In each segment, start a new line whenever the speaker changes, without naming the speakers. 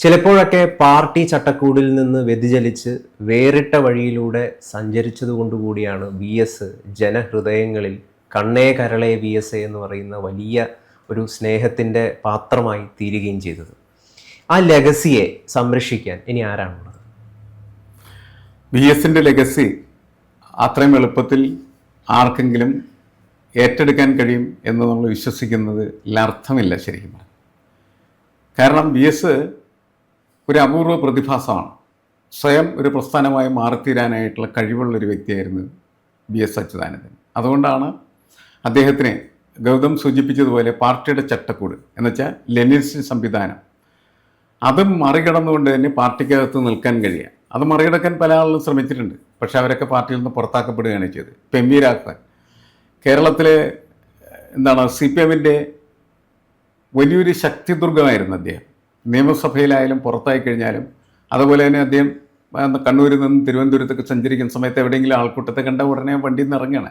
ചിലപ്പോഴൊക്കെ പാർട്ടി ചട്ടക്കൂടിൽ നിന്ന് വ്യതിചലിച്ച് വേറിട്ട വഴിയിലൂടെ സഞ്ചരിച്ചതുകൊണ്ടുകൂടിയാണ് വി എസ് ജനഹൃദയങ്ങളിൽ കണ്ണേ കരളെ വി എസ് എന്ന് പറയുന്ന വലിയ ഒരു സ്നേഹത്തിന്റെ പാത്രമായി തീരുകയും ചെയ്തത്. ആ ലെഗസിയെ സംരക്ഷിക്കാൻ ഇനി ആരാണുള്ളത്?
വി എസിന്റെ ലെഗസി അത്രയും എളുപ്പത്തിൽ ആർക്കെങ്കിലും ഏറ്റെടുക്കാൻ കഴിയും എന്ന് നമ്മൾ വിശ്വസിക്കുന്നത് അർത്ഥമില്ല ശരിക്കും കാരണം വി എസ് ഒരു അപൂർവ പ്രതിഭാസമാണ്. സ്വയം ഒരു പ്രസ്ഥാനമായി മാറിത്തീരാനായിട്ടുള്ള കഴിവുള്ള ഒരു വ്യക്തിയായിരുന്നു ബി എസ് അച്യുതാനന്ദൻ. അതുകൊണ്ടാണ് അദ്ദേഹത്തിനെ ഗൗതം സൂചിപ്പിച്ചതുപോലെ പാർട്ടിയുടെ ചട്ടക്കൂട് എന്നുവെച്ചാൽ ലെനിനിസ്റ്റ് സംവിധാനം. അത് മറികടന്നുകൊണ്ട് തന്നെ പാർട്ടിക്കകത്ത് നിൽക്കാൻ കഴിയുക അത് മറികടക്കാൻ പല ആളുകളും ശ്രമിച്ചിട്ടുണ്ട്. പക്ഷേ അവരൊക്കെ പാർട്ടിയിൽ നിന്ന് പുറത്താക്കപ്പെടുകയാണ് ചെയ്തത്. രാഘവൻ കേരളത്തിലെ എന്താണ് സി പി എമ്മിന്റെ വലിയൊരു ശക്തിദുർഗമായിരുന്നു അദ്ദേഹം. നിയമസഭയിലായാലും പുറത്തായി കഴിഞ്ഞാലും അതുപോലെ തന്നെ അദ്ദേഹം കണ്ണൂരിൽ നിന്ന് തിരുവനന്തപുരത്തേക്ക് സഞ്ചരിക്കുന്ന സമയത്ത് എവിടെയെങ്കിലും ആൾക്കൂട്ടത്തെ കണ്ട ഉടനെ വണ്ടിയിൽ നിന്ന് ഇറങ്ങുകയാണ്.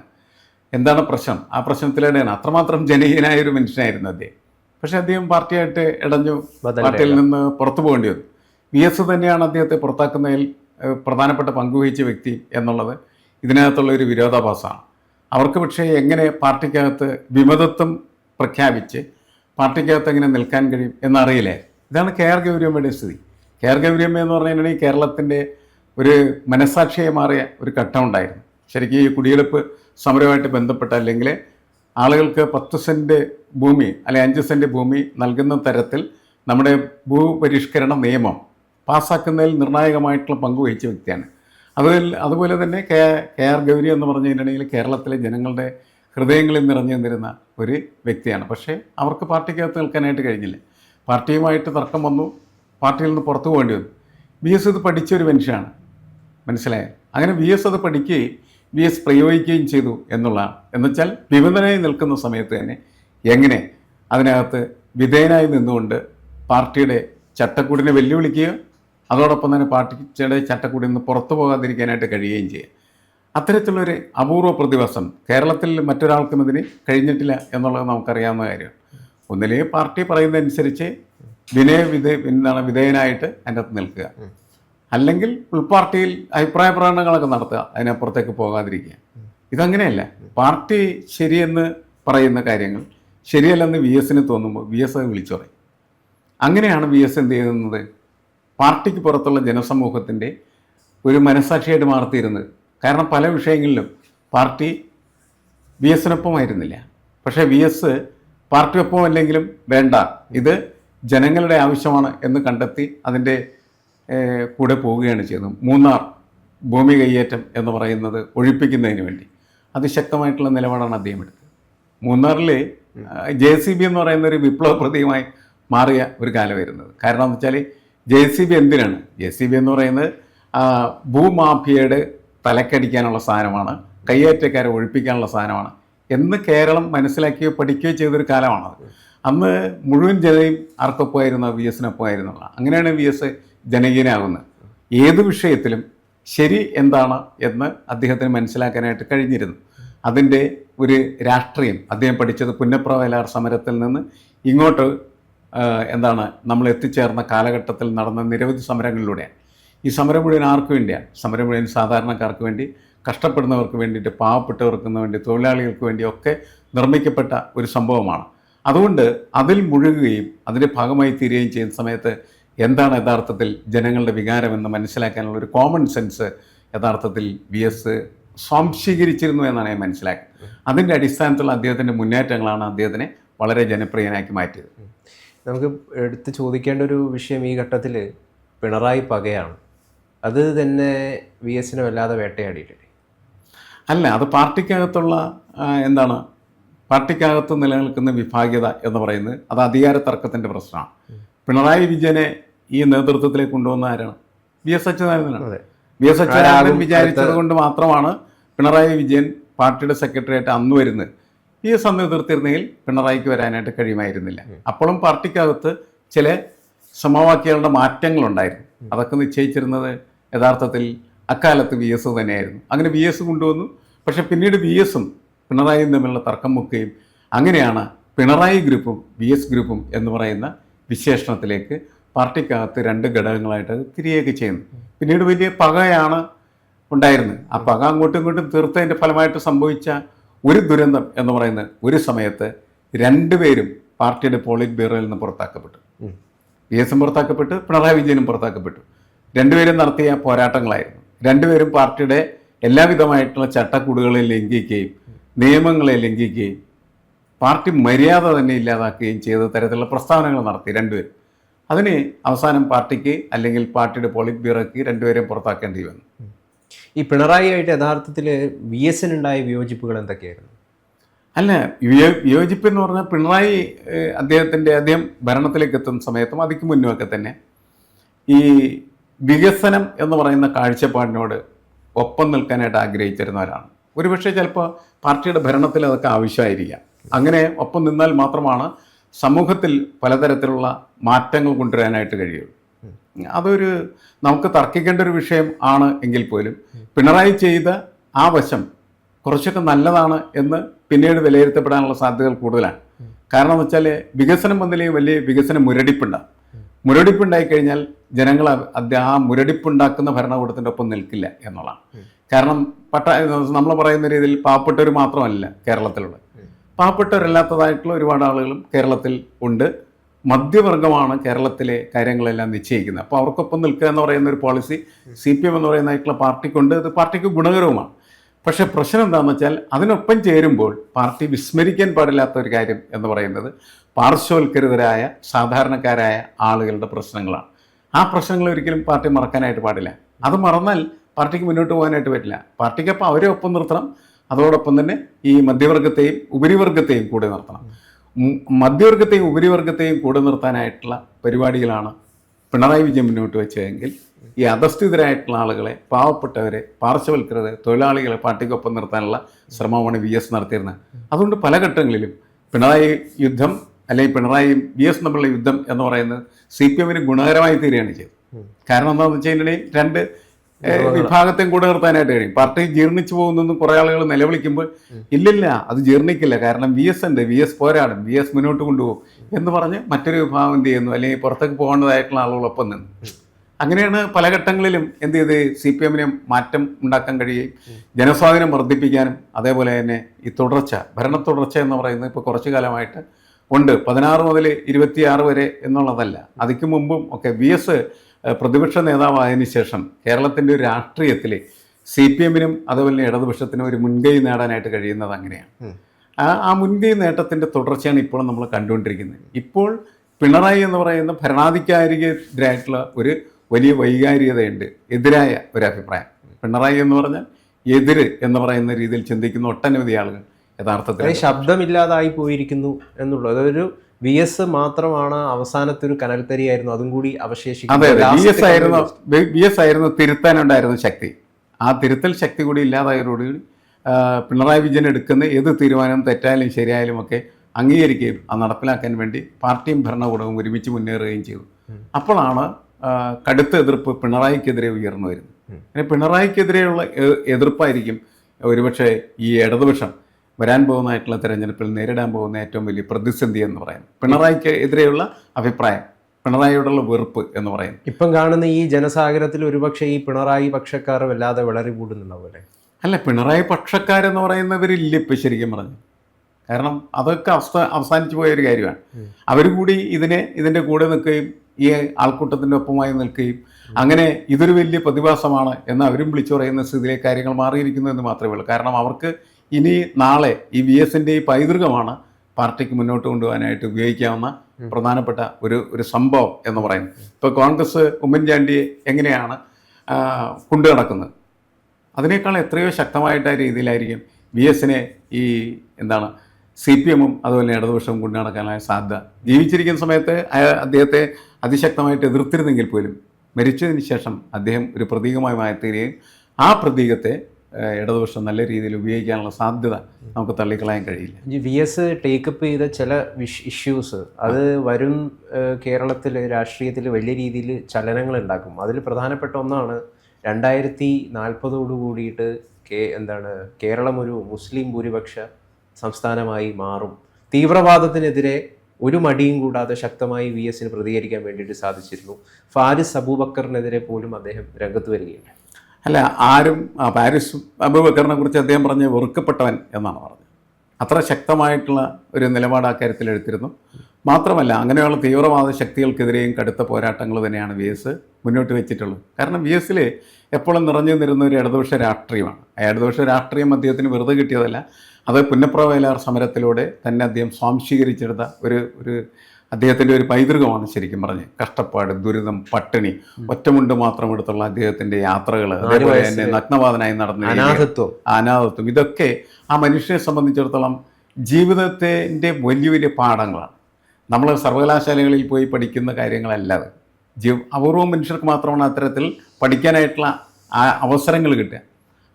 എന്താണ് പ്രശ്നം? ആ പ്രശ്നത്തിലിടെയാണ്. അത്രമാത്രം ജനകീയനായ ഒരു മനുഷ്യനായിരുന്നു അദ്ദേഹം. പക്ഷേ അദ്ദേഹം പാർട്ടിയായിട്ട് ഇടഞ്ഞു പാർട്ടിയിൽ നിന്ന് പുറത്തു പോകേണ്ടി വന്നു. വി എസ് തന്നെയാണ് അദ്ദേഹത്തെ പുറത്താക്കുന്നതിൽ പ്രധാനപ്പെട്ട പങ്കുവഹിച്ച വ്യക്തി എന്നുള്ളത് ഇതിനകത്തുള്ള ഒരു വിരോധാഭാസമാണ്. അവർക്ക് പക്ഷേ എങ്ങനെ പാർട്ടിക്കകത്ത് വിമതത്വം പ്രഖ്യാപിച്ച് പാർട്ടിക്കകത്ത് എങ്ങനെ നിൽക്കാൻ കഴിയും എന്നറിയില്ലേ? ഇതാണ് കെ ആർ ഗൗരിയമ്മയുടെ സ്ഥിതി. കെ ആർ ഗൗരിയമ്മ എന്ന് പറഞ്ഞിട്ടുണ്ടെങ്കിൽ കേരളത്തിന്റെ ഒരു മനസാക്ഷിയെ മാറിയ ഒരു ഘട്ടം ഉണ്ടായിരുന്നു. ശരിക്കും ഈ കുടിയെടുപ്പ് സമരവുമായിട്ട് ബന്ധപ്പെട്ട അല്ലെങ്കിൽ ആളുകൾക്ക് പത്ത് സെന്റ് ഭൂമി അല്ലെങ്കിൽ അഞ്ച് സെന്റ് ഭൂമി നൽകുന്ന തരത്തിൽ നമ്മുടെ ഭൂപരിഷ്കരണ നിയമം പാസ്സാക്കുന്നതിൽ നിർണായകമായിട്ടുള്ള പങ്ക് വഹിച്ച വ്യക്തിയാണ്. അതുപോലെ അതുപോലെ തന്നെ കെ കെ ആർ ഗൗരി എന്ന് പറഞ്ഞു കഴിഞ്ഞിട്ടുണ്ടെങ്കിൽ കേരളത്തിലെ ജനങ്ങളുടെ ഹൃദയങ്ങളിൽ നിറഞ്ഞു നിന്നിരുന്ന ഒരു വ്യക്തിയാണ്. പക്ഷേ അവർക്ക് പാർട്ടിക്കകത്ത് നിൽക്കാനായിട്ട് കഴിഞ്ഞില്ല. പാർട്ടിയുമായിട്ട് തർക്കം വന്നു. പാർട്ടിയിൽ നിന്ന് പുറത്തു പോകേണ്ടി വന്നു. വി എസ് ഇത് പഠിച്ച ഒരു മനുഷ്യനാണ്. മനസ്സിലായത് അങ്ങനെ വി എസ് അത് പഠിക്കുകയും വി എസ് പ്രയോഗിക്കുകയും ചെയ്തു എന്നുള്ളതാണ്. എന്നുവെച്ചാൽ വിമതനായി നിൽക്കുന്ന സമയത്ത് തന്നെ എങ്ങനെ അതിനകത്ത് വിധേയനായി നിന്നുകൊണ്ട് പാർട്ടിയുടെ ചട്ടക്കൂടിനെ വെല്ലുവിളിക്കുക അതോടൊപ്പം തന്നെ പാർട്ടിയുടെ ചട്ടക്കൂടിൽ നിന്ന് പുറത്തു പോകാതിരിക്കാനായിട്ട് കഴിയുകയും ചെയ്യുക. അത്തരത്തിലുള്ളൊരു അപൂർവ പ്രതിഭാസം കേരളത്തിൽ മറ്റൊരാൾക്കും ഇതിന് കഴിഞ്ഞിട്ടില്ല എന്നുള്ളത് നമുക്കറിയാവുന്ന കാര്യമാണ്. ഒന്നിലേ പാർട്ടി പറയുന്നതനുസരിച്ച് വിനയ വിധേ എന്താണ് വിധേയനായിട്ട് അതിന്റെ അകത്ത് നിൽക്കുക. അല്ലെങ്കിൽ ഉൾപാർട്ടിയിൽ അഭിപ്രായ പ്രകടനങ്ങളൊക്കെ നടത്തുക അതിനപ്പുറത്തേക്ക് പോകാതിരിക്കുക. ഇതങ്ങനെയല്ല. പാർട്ടി ശരിയെന്ന് പറയുന്ന കാര്യങ്ങൾ ശരിയല്ലെന്ന് വി എസിന് തോന്നുമ്പോൾ വി എസ് അത് വിളിച്ചു പറയും. അങ്ങനെയാണ് വി എസ് എന്ത് ചെയ്യുന്നത് പാർട്ടിക്ക് പുറത്തുള്ള ജനസമൂഹത്തിന്റെ ഒരു മനസാക്ഷിയായിട്ട് മാറിത്തീരുന്നത്. കാരണം പല വിഷയങ്ങളിലും പാർട്ടി വി എസിനൊപ്പമായിരുന്നില്ല. പക്ഷേ വി എസ് പാർട്ടിയൊപ്പം അല്ലെങ്കിലും വേണ്ട. ഇത് ജനങ്ങളുടെ ആവശ്യമാണ് എന്ന് കണ്ടെത്തി അതിന്റെ കൂടെ പോവുകയാണ് ചെയ്യുന്നത്. മൂന്നാർ ഭൂമി കയ്യേറ്റം എന്ന് പറയുന്നത് ഒഴിപ്പിക്കുന്നതിന് വേണ്ടി. അതിശക്തമായിട്ടുള്ള നിലപാടാണ് അദ്ദേഹം എടുത്തത്. മൂന്നാറിൽ ജെ സി ബി എന്ന് പറയുന്ന ഒരു വിപ്ലവ പ്രതീകമായി മാറിയ ഒരു കാലം വരുന്നത്. കാരണം എന്ന് വെച്ചാൽ ജെ സി ബി എന്തിനാണ്? ജെ സി ബി എന്ന് പറയുന്നത് ഭൂമാഫിയയുടെ തലക്കടിക്കാനുള്ള സാധനമാണ് കയ്യേറ്റക്കാരെ ഒഴിപ്പിക്കാനുള്ള സാധനമാണ്. എന്ന് കേരളം മനസ്സിലാക്കുകയോ പഠിക്കുകയോ ചെയ്തൊരു കാലമാണത്. അന്ന് മുഴുവൻ ജനതയും ആർക്കൊപ്പമായിരുന്നു? വി എസിനൊപ്പമായിരുന്നു അങ്ങനെയാണ് വി എസ് ജനകീയനാകുന്നത്. ഏത് വിഷയത്തിലും ശരി എന്താണ് എന്ന് അദ്ദേഹത്തിന് മനസ്സിലാക്കാനായിട്ട് കഴിഞ്ഞിരുന്നു. അതിന്റെ ഒരു രാഷ്ട്രീയം അദ്ദേഹം പഠിച്ചത് പുന്നപ്ര വയലാർ സമരത്തിൽ നിന്ന് ഇങ്ങോട്ട് എന്താണ് നമ്മൾ എത്തിച്ചേർന്ന കാലഘട്ടത്തിൽ നടന്ന നിരവധി സമരങ്ങളിലൂടെയാണ്. ഈ സമരം മുഴുവൻ ആർക്ക് വേണ്ടിയാണ്? സമരം മുഴുവൻ സാധാരണക്കാർക്ക് വേണ്ടി കഷ്ടപ്പെടുന്നവർക്ക് വേണ്ടിയിട്ട് പാവപ്പെട്ടവർക്ക് വേണ്ടി തൊഴിലാളികൾക്ക് വേണ്ടിയൊക്കെ നിർമ്മിക്കപ്പെട്ട ഒരു സംഭവമാണ്. അതുകൊണ്ട് അതിൽ മുഴുകുകയും അതിന്റെ ഭാഗമായി തീരുകയും ചെയ്യുന്ന സമയത്ത് എന്താണ് യഥാർത്ഥത്തിൽ ജനങ്ങളുടെ വികാരമെന്ന് മനസ്സിലാക്കാനുള്ള ഒരു കോമൺ സെൻസ് യഥാർത്ഥത്തിൽ വി എസ് സ്വാംശീകരിച്ചിരുന്നു എന്നാണ് ഞാൻ മനസ്സിലാക്കുന്നത്. അതിന്റെ അടിസ്ഥാനത്തിലുള്ള അദ്ദേഹത്തിന്റെ മുന്നേറ്റങ്ങളാണ് അദ്ദേഹത്തിനെ വളരെ ജനപ്രിയനാക്കി മാറ്റിയത്.
നമുക്ക് എടുത്ത് ചോദിക്കേണ്ട ഒരു വിഷയം ഈ ഘട്ടത്തിൽ പിണറായി പകയാണ്. അത് തന്നെ വി എസിനെ വല്ലാതെ വേട്ടയാടിയിട്ടില്ലേ?
അല്ല അത് പാർട്ടിക്കകത്തുള്ള എന്താണ് പാർട്ടിക്കകത്ത് നിലനിൽക്കുന്ന വിഭാഗ്യത എന്ന് പറയുന്നത് അത് അധികാര തർക്കത്തിന്റെ പ്രശ്നമാണ്. പിണറായി വിജയനെ ഈ നേതൃത്വത്തിലേക്ക് കൊണ്ടുവന്ന ആരാണ്? വി എസ് അച്യുതാനന്ദനാണ്. വി എസ് അച്യുതാനന്ദൻ വിചാരിച്ചത് കൊണ്ട് മാത്രമാണ് പിണറായി വിജയൻ പാർട്ടിയുടെ സെക്രട്ടറിയായിട്ട് അന്ന് വരുന്നത്. ഈ എസ് അന്ന് എതിർത്തിരുന്നെങ്കിൽ പിണറായിക്ക് വരാനായിട്ട് കഴിയുമായിരുന്നില്ല. അപ്പോഴും പാർട്ടിക്കകത്ത് ചില സമവാക്യങ്ങളുടെ മാറ്റങ്ങളുണ്ടായിരുന്നു. അതൊക്കെ നിശ്ചയിച്ചിരുന്നത് യഥാർത്ഥത്തിൽ അക്കാലത്ത് വി എസ് തന്നെയായിരുന്നു. അങ്ങനെ വി എസ് കൊണ്ടുവന്നു. പക്ഷെ പിന്നീട് വി എസും പിണറായിയും തമ്മിലുള്ള തർക്കം മുക്കുകയും അങ്ങനെയാണ് പിണറായി ഗ്രൂപ്പും വി എസ് ഗ്രൂപ്പും എന്ന് പറയുന്ന വിശേഷണത്തിലേക്ക് പാർട്ടിക്കകത്ത് രണ്ട് ഘടകങ്ങളായിട്ട് തിരികെയൊക്കെ ചെയ്യുന്നു. പിന്നീട് വലിയ പകയാണ് ഉണ്ടായിരുന്നത്. ആ പക അങ്ങോട്ടും ഇങ്ങോട്ടും തീർത്തതിന്റെ ഫലമായിട്ട് സംഭവിച്ച ഒരു ദുരന്തം എന്ന് പറയുന്ന ഒരു സമയത്ത് രണ്ടുപേരും പാർട്ടിയുടെ പോളിറ്റ് ബ്യൂറോയിൽ നിന്ന് പുറത്താക്കപ്പെട്ടു. വി എസും പുറത്താക്കപ്പെട്ടു പിണറായി വിജയനും പുറത്താക്കപ്പെട്ടു. രണ്ടുപേരും നടത്തിയ പോരാട്ടങ്ങളായിരുന്നു. രണ്ടുപേരും പാർട്ടിയുടെ എല്ലാവിധമായിട്ടുള്ള ചട്ടക്കൂടുകളെ ലംഘിക്കുകയും നിയമങ്ങളെ ലംഘിക്കുകയും പാർട്ടി മര്യാദ തന്നെ ഇല്ലാതാക്കുകയും ചെയ്ത തരത്തിലുള്ള പ്രസ്താവനകൾ നടത്തി രണ്ടുപേരും. അതിന് അവസാനം പാർട്ടിക്ക് അല്ലെങ്കിൽ പാർട്ടിയുടെ പോളിറ്റ് ബ്യൂറോയ്ക്ക് രണ്ടുപേരെയും പുറത്താക്കേണ്ടി വന്നു.
ഈ പിണറായിയായിട്ട് യഥാർത്ഥത്തിൽ വി എസ് ഉണ്ടായ വിയോജിപ്പുകൾ എന്തൊക്കെയായിരുന്നു?
അല്ല വിയോ- വിയോജിപ്പ് എന്ന് പറഞ്ഞാൽ പിണറായി അദ്ദേഹത്തിന്റെ അദ്ദേഹം ഭരണത്തിലേക്ക് എത്തുന്ന സമയത്തും അതിക്ക് മുന്നുമൊക്കെ തന്നെ ഈ വികസനം എന്ന് പറയുന്ന കാഴ്ചപ്പാടിനോട് ഒപ്പം നിൽക്കാനായിട്ട് ആഗ്രഹിച്ചിരുന്നവരാണ്. ഒരുപക്ഷെ ചിലപ്പോൾ പാർട്ടിയുടെ ഭരണത്തിൽ അതൊക്കെ ആവശ്യമായിരിക്കാം. അങ്ങനെ ഒപ്പം നിന്നാൽ മാത്രമാണ് സമൂഹത്തിൽ പലതരത്തിലുള്ള മാറ്റങ്ങൾ കൊണ്ടുവരാനായിട്ട് കഴിയുള്ളൂ. അതൊരു നമുക്ക് തർക്കിക്കേണ്ട ഒരു വിഷയം ആണ് എങ്കിൽ പോലും പിണറായി ചെയ്ത ആ വശം കുറച്ചൊക്കെ നല്ലതാണ് എന്ന് പിന്നീട് വിലയിരുത്തപ്പെടാനുള്ള സാധ്യതകൾ കൂടുതലാണ്. കാരണം എന്ന് വെച്ചാൽ വികസനം വന്നില്ലെങ്കിൽ വലിയ വികസന മുരടിപ്പുണ്ടാകും. മുരടിപ്പുണ്ടായി കഴിഞ്ഞാൽ ജനങ്ങൾ ആ മുരടിപ്പുണ്ടാക്കുന്ന ഭരണകൂടത്തിന്റെ ഒപ്പം നിൽക്കില്ല എന്നുള്ളതാണ്. കാരണം പട്ട നമ്മൾ പറയുന്ന രീതിയിൽ പാവപ്പെട്ടവർ മാത്രമല്ല കേരളത്തിലുള്ള പാവപ്പെട്ടവരല്ലാത്തതായിട്ടുള്ള ഒരുപാട് ആളുകളും കേരളത്തിൽ ഉണ്ട്. മധ്യവർഗമാണ് കേരളത്തിലെ കാര്യങ്ങളെല്ലാം നിശ്ചയിക്കുന്നത്. അപ്പോൾ അവർക്കൊപ്പം നിൽക്കുക എന്ന് പറയുന്ന ഒരു പോളിസി സി പി എം എന്ന് പറയുന്നതായിട്ടുള്ള പാർട്ടിക്കുണ്ട്. അത് പാർട്ടിക്ക് ഗുണകരവുമാണ്. പക്ഷേ പ്രശ്നം എന്താണെന്ന് വെച്ചാൽ അതിനൊപ്പം ചേരുമ്പോൾ പാർട്ടി വിസ്മരിക്കാൻ പാടില്ലാത്ത ഒരു കാര്യം എന്ന് പറയുന്നത് പാർശ്വവൽക്കരിതരായ സാധാരണക്കാരായ ആളുകളുടെ പ്രശ്നങ്ങളാണ്. ആ പ്രശ്നങ്ങൾ ഒരിക്കലും പാർട്ടി മറക്കാനായിട്ട് പാടില്ല. അത് മറന്നാൽ പാർട്ടിക്ക് മുന്നോട്ട് പോകാനായിട്ട് പറ്റില്ല. പാർട്ടിക്ക് അപ്പോൾ അവരെ ഒപ്പം നിർത്തണം. അതോടൊപ്പം തന്നെ ഈ മധ്യവർഗത്തെയും ഉപരിവർഗത്തെയും കൂടെ നിർത്തണം. മധ്യവർഗത്തെയും ഉപരിവർഗത്തെയും കൂടെ നിർത്താനായിട്ടുള്ള പരിപാടികളാണ് പിണറായി വിജയൻ മുന്നോട്ട് വെച്ചതെങ്കിൽ ഈ അധസ്ഥിതരായിട്ടുള്ള ആളുകളെ പാവപ്പെട്ടവരെ പാർശ്വവൽക്കൃത തൊഴിലാളികളെ പാർട്ടിക്കൊപ്പം നിർത്താനുള്ള ശ്രമമാണ് വി എസ് നടത്തിയിരുന്നത്. അതുകൊണ്ട് പല ഘട്ടങ്ങളിലും പിണറായി യുദ്ധം അല്ലെങ്കിൽ പിണറായിയും വി എസ് തമ്മിലുള്ള യുദ്ധം എന്ന് പറയുന്നത് സി പി എമ്മിന് ഗുണകരമായി തീരുകയാണ് ചെയ്തത്. കാരണം എന്താണെന്ന് വെച്ച് കഴിഞ്ഞിട്ടുണ്ടെങ്കിൽ രണ്ട് ഏഹ്, വിഭാഗത്തെയും കൂടെ നിർത്താനായിട്ട് കഴിയും. പാർട്ടി ജീർണിച്ചു പോകുന്നെന്ന് കുറെ ആളുകൾ നിലവിളിക്കുമ്പോൾ ഇല്ലില്ല അത് ജീർണിക്കില്ല. കാരണം വി എസ് ഉണ്ട് വി എസ് പോരാടും വി എസ് മുന്നോട്ട് കൊണ്ടുപോകും. എന്ന് പറഞ്ഞ് മറ്റൊരു വിഭാഗം എന്ത് ചെയ്യുന്നു? അല്ലെങ്കിൽ പുറത്തേക്ക് പോകേണ്ടതായിട്ടുള്ള ആളുകളൊപ്പം നിന്ന്. അങ്ങനെയാണ് പല ഘട്ടങ്ങളിലും എന്ത് ചെയ്ത് സി പി എമ്മിനെ മാറ്റം ഉണ്ടാക്കാൻ കഴിയുകയും ജനസ്വാധീനം വർദ്ധിപ്പിക്കാനും അതേപോലെ തന്നെ ഈ തുടർച്ച ഭരണ തുടർച്ച എന്ന് പറയുന്നത് ഇപ്പോൾ കുറച്ചു കാലമായിട്ട് ഉണ്ട്. പതിനാറ് മുതൽ ഇരുപത്തിയാറ് വരെ എന്നുള്ളതല്ല. അതിക്ക് മുമ്പും ഒക്കെ വി എസ് പ്രതിപക്ഷ നേതാവായതിനു ശേഷം കേരളത്തിന്റെ ഒരു രാഷ്ട്രീയത്തിൽ സി പി എമ്മിനും അതുപോലെ ഇടതുപക്ഷത്തിനും ഒരു മുൻകൈ നേടാനായിട്ട് കഴിയുന്നത് അങ്ങനെയാണ്. ആ ആ മുൻകൈ നേട്ടത്തിന്റെ തുടർച്ചയാണ് ഇപ്പോൾ നമ്മൾ കണ്ടുകൊണ്ടിരിക്കുന്നത്. ഇപ്പോൾ പിണറായി എന്ന് പറയുന്ന ഭരണാധികാരികരായിട്ടുള്ള ഒരു വലിയ വൈകാരികതയുണ്ട്. എതിരായ ഒരു അഭിപ്രായം. പിണറായി എന്ന് പറഞ്ഞാൽ എതിര് എന്ന് പറയുന്ന രീതിയിൽ ചിന്തിക്കുന്ന ഒട്ടനവധി ആളുകൾ. യഥാർത്ഥത്തിൽ
ശബ്ദമില്ലാതായി പോയിരിക്കുന്നു എന്നുള്ളത്. അതൊരു വി എസ് മാത്രമാണ് അവസാനത്തെ ഒരു കനൽത്തരിയായിരുന്നു. അതും കൂടി
അവശേഷിക്കുന്നു. തിരുത്താനുണ്ടായിരുന്നു ബി എസ് ആയിരുന്നു എസ് ശക്തി. ആ തിരുത്തൽ ശക്തി കൂടി ഇല്ലാതായതോടുകൂടി പിണറായി വിജയൻ എടുക്കുന്ന ഏത് തീരുമാനം തെറ്റായാലും ശരിയായാലും ഒക്കെ അംഗീകരിക്കുകയും അത് നടപ്പിലാക്കാൻ വേണ്ടി പാർട്ടിയും ഭരണകൂടവും ഒരുമിച്ച് മുന്നേറുകയും ചെയ്തു. അപ്പോഴാണ് കടുത്ത എതിർപ്പ് പിണറായിക്കെതിരെ ഉയർന്നു വരുന്നത്. പിന്നെ പിണറായിക്കെതിരെയുള്ള എതിർപ്പായിരിക്കും ഒരുപക്ഷെ ഈ ഇടതുപക്ഷം വരാൻ പോകുന്നതായിട്ടുള്ള തെരഞ്ഞെടുപ്പിൽ നേരിടാൻ പോകുന്ന ഏറ്റവും വലിയ പ്രതിസന്ധി എന്ന് പറയുന്നത്. പിണറായിക്ക് എതിരെയുള്ള അഭിപ്രായം പിണറായിയോടുള്ള വെറുപ്പ് എന്ന് പറയുന്നത്.
ഇപ്പം കാണുന്ന ഈ ജനസാഗരത്തിൽ ഒരുപക്ഷെ ഈ പിണറായി പക്ഷക്കാർ വല്ലാതെ വളരെ കൂടുന്നുണ്ടാവും അല്ലേ?
അല്ല പിണറായി പക്ഷക്കാരെന്ന് പറയുന്നവരില്ല ഇപ്പം ശരിക്കും പറഞ്ഞു കാരണം അതൊക്കെ അവസ്ഥ അവസാനിച്ചു പോയ ഒരു കാര്യമാണ് അവർ കൂടി ഇതിനെ ഇതിന്റെ കൂടെ നിൽക്കുകയും ഈ ആൾക്കൂട്ടത്തിന്റെ ഒപ്പമായി നിൽക്കുകയും അങ്ങനെ ഇതൊരു വലിയ പ്രതിഭാസമാണ് എന്ന് അവരും വിളിച്ചു പറയുന്ന സ്ഥിതിയിലെ കാര്യങ്ങൾ മാറിയിരിക്കുന്നു എന്ന് മാത്രമേ ഉള്ളൂ. കാരണം അവർക്ക് ഇനി നാളെ ഈ വി എസിന്റെ ഈ പൈതൃകമാണ് പാർട്ടിക്ക് മുന്നോട്ട് കൊണ്ടുപോകാനായിട്ട് ഉപയോഗിക്കാവുന്ന പ്രധാനപ്പെട്ട ഒരു ഒരു സംഭവം എന്ന് പറയുന്നത്. ഇപ്പോൾ കോൺഗ്രസ് ഉമ്മൻചാണ്ടിയെ എങ്ങനെയാണ് ആ, കൊണ്ടു നടക്കുന്നത്? അതിനേക്കാൾ എത്രയോ ശക്തമായിട്ട് രീതിയിലായിരിക്കും വി എസിനെ ഈ എന്താണ് സി പി എമ്മും അതുപോലെ ഇടതുപക്ഷവും കൊണ്ടു നടക്കാനായ സാധ്യത. ജീവിച്ചിരിക്കുന്ന സമയത്ത് അദ്ദേഹത്തെ അതിശക്തമായിട്ട് എതിർത്തിരുന്നെങ്കിൽ പോലും മരിച്ചതിന് ശേഷം അദ്ദേഹം ഒരു പ്രതീകമായി മാറ്റുകയും ആ പ്രതീകത്തെ ഇടതുപക്ഷം നല്ല രീതിയിൽ ഉപയോഗിക്കാനുള്ള സാധ്യത നമുക്ക് തള്ളിക്കളയാൻ കഴിയില്ല.
വി എസ് ടേക്കപ്പ് ചെയ്ത ചില വിഷ് ഇഷ്യൂസ് അത് വരും കേരളത്തിൽ രാഷ്ട്രീയത്തിൽ വലിയ രീതിയിൽ ചലനങ്ങൾ ഉണ്ടാക്കും. അതിൽ പ്രധാനപ്പെട്ട ഒന്നാണ് രണ്ടായിരത്തി നാൽപ്പതോടു കൂടിയിട്ട് കേ എന്താണ് കേരളം ഒരു മുസ്ലിം ഭൂരിപക്ഷ സംസ്ഥാനമായി മാറും. തീവ്രവാദത്തിനെതിരെ ഒരു മടിയും കൂടാതെ ശക്തമായി വി എസിന് പ്രതികരിക്കാൻ വേണ്ടിയിട്ട് സാധിച്ചിരുന്നു. ഫാരിസ് അബൂബക്കറിനെതിരെ പോലും അദ്ദേഹം രംഗത്ത് വരികയാണ്
അല്ല ആരും പാരീസ് അബൂബക്കറിനെ കുറിച്ച് അദ്ദേഹം പറഞ്ഞ് വെറുക്കപ്പെട്ടവൻ എന്നാണ് പറഞ്ഞത്. അത്ര ശക്തമായിട്ടുള്ള ഒരു നിലപാട് അക്കാര്യത്തിൽ എടുത്തിരുന്നു. മാത്രമല്ല അങ്ങനെയുള്ള തീവ്രവാദ ശക്തികൾക്കെതിരെയും കടുത്ത പോരാട്ടങ്ങൾ തന്നെയാണ് വി എസ് മുന്നോട്ട് വെച്ചിട്ടുള്ളത്. കാരണം വി എസിൽ എപ്പോഴും നിറഞ്ഞു നിരുന്ന ഒരു ഇടതുപക്ഷ രാഷ്ട്രീയമാണ്. ആ ഇടതുപക്ഷ രാഷ്ട്രീയം അദ്ദേഹത്തിന് വെറുതെ കിട്ടിയതല്ല. അത് പുന്നപ്ര വയലാർ സമരത്തിലൂടെ തന്നെ അദ്ദേഹം സ്വാംശീകരിച്ചെടുത്ത ഒരു ഒരു അദ്ദേഹത്തിന്റെ ഒരു പൈതൃകമാണ് ശരിക്കും പറഞ്ഞ്. കഷ്ടപ്പാട് ദുരിതം പട്ടിണി ഒറ്റമുണ്ട് മാത്രം എടുത്തുള്ള അദ്ദേഹത്തിന്റെ യാത്രകൾ അതേപോലെ തന്നെ നഗ്നവാദനായി നടന്ന.
അനാഥത്വം.
അനാഥത്വം. ഇതൊക്കെ ആ മനുഷ്യനെ സംബന്ധിച്ചിടത്തോളം ജീവിതത്തിന്റെ വലിയ വലിയ പാഠങ്ങളാണ്. നമ്മൾ സർവകലാശാലകളിൽ പോയി പഠിക്കുന്ന കാര്യങ്ങളല്ലാതെ ജീവ അപൂർവം മനുഷ്യർക്ക് മാത്രമാണ് അത്തരത്തിൽ പഠിക്കാനായിട്ടുള്ള ആ അവസരങ്ങൾ കിട്ടുക.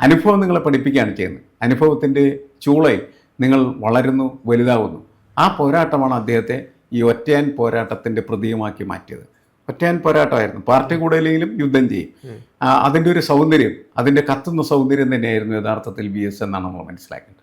അനുഭവം നിങ്ങളെ പഠിപ്പിക്കുകയാണ് ചെയ്യുന്നത്. അനുഭവത്തിന്റെ ചൂളയിൽ നിങ്ങൾ വളരുന്നു വലുതാവുന്നു ആ പോരാട്ടമാണ് അദ്ദേഹത്തെ ഈ ഒറ്റയാൻ പോരാട്ടത്തിന്റെ പ്രതീകമാക്കി മാറ്റിയത്. ഒറ്റയാൻ പോരാട്ടമായിരുന്നു. പാർട്ടി കൂടുതലെങ്കിലും യുദ്ധം ചെയ്യും. അതിന്റെ ഒരു സൗന്ദര്യം അതിന്റെ കത്തുന്ന സൗന്ദര്യം തന്നെയായിരുന്നു യഥാർത്ഥത്തിൽ ബി എസ് എന്നാണ് നമ്മൾ മനസ്സിലാക്കേണ്ടത്.